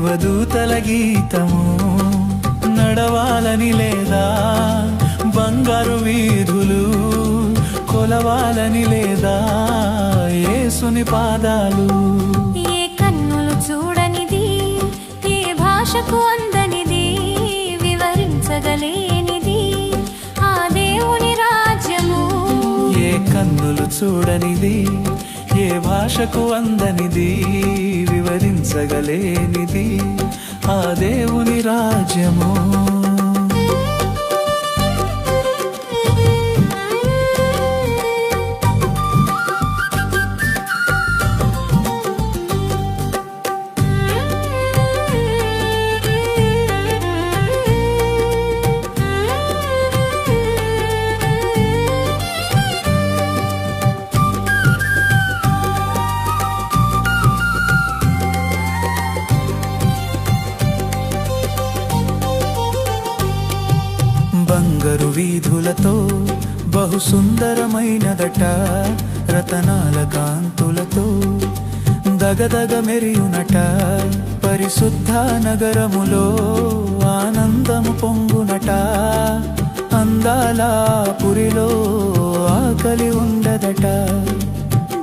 గీతము నడవాలని లేదా? బంగారు వీధులు కొలవాలని లేదా? యేసుని పాదాలు ఏ కన్నులు చూడనిది? ఏ భాషకు అందనిది? వివరించగలేనిది? ఆ దేవుని రాజ్యము ఏ కన్నులు చూడనిది? ఏ భాషకు అందనిది వివరించగలేనిది. ఆ దేవుని రాజ్యము బంగారు వీధులతో బహు సుందరమైనదట రతనాల కాంతులతో దగదగ మెరియునట పరిశుద్ధ నగరములో ఆనందము పొంగునట అందాల పురిలో ఆకలి ఉండదట.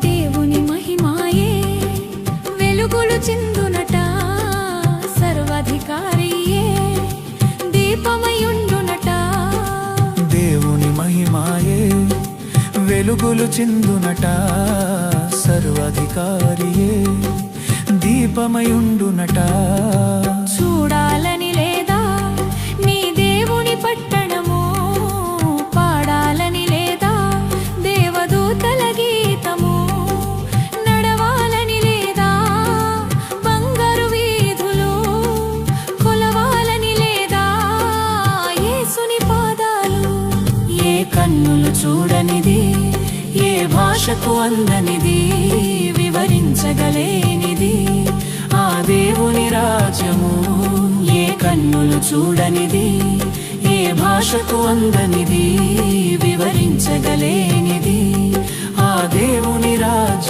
దేవుని మహిమాయే వెలుగులు చిందునట వెలుగులు చిందునట సర్వాధికారియే దీపమయుండునట. చూడాలని లేదా నీ దేవుని పట్టణము? పాడాలని లేదా దేవదూతల గీతము? నడవాలని లేదా బంగారు వీధులు? కొలవాలని లేదా యేసుని పాదాలు? ఏ కన్నులు చూడనిది? భాషకు అందనిది వివరించగలేనిది. ఆ దేవుని రాజ్యము ఏ కన్నులు చూడనిది ఏ భాషకు అందనిది వివరించగలేనిది. ఆ దేవుని రాజ్యము